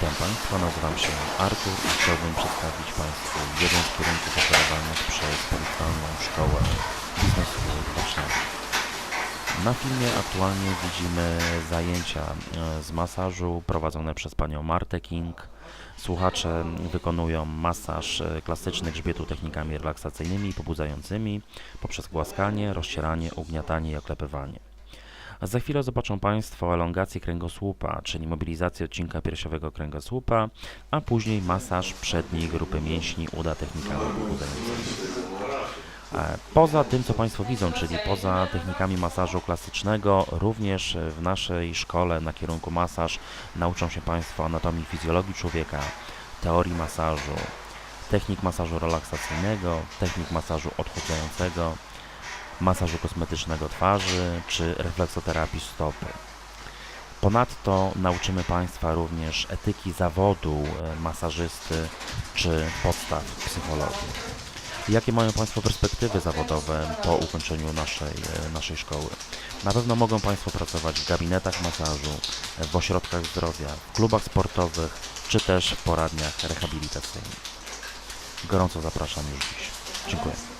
Witam Państwa, nazywam się Artur i chciałbym przedstawić Państwu jeden z kierunków oferowanych przez Politalną Szkołę Biznesu w. Na filmie aktualnie widzimy zajęcia e, z masażu prowadzone przez panią Martę King. Słuchacze wykonują masaż e, klasyczny grzbietu technikami relaksacyjnymi i pobudzającymi poprzez głaskanie, rozcieranie, ugniatanie i oklepywanie. Za chwilę zobaczą Państwo elongację kręgosłupa, czyli mobilizację odcinka piersiowego kręgosłupa, a później masaż przedniej grupy mięśni uda technikami pobudzającymi. E, Poza tym, co Państwo widzą, czyli poza technikami masażu klasycznego, również w naszej szkole na kierunku masaż nauczą się Państwo anatomii fizjologii człowieka, teorii masażu, technik masażu relaksacyjnego, technik masażu odchudzającego, masażu kosmetycznego twarzy czy refleksoterapii stopy. Ponadto nauczymy Państwa również etyki zawodu e, masażysty czy podstaw psychologii. Jakie mają Państwo perspektywy zawodowe po ukończeniu naszej, e, naszej szkoły? Na pewno mogą Państwo pracować w gabinetach masażu, e, w ośrodkach zdrowia, w klubach sportowych czy też w poradniach rehabilitacyjnych. Gorąco zapraszam już dziś. Dziękuję.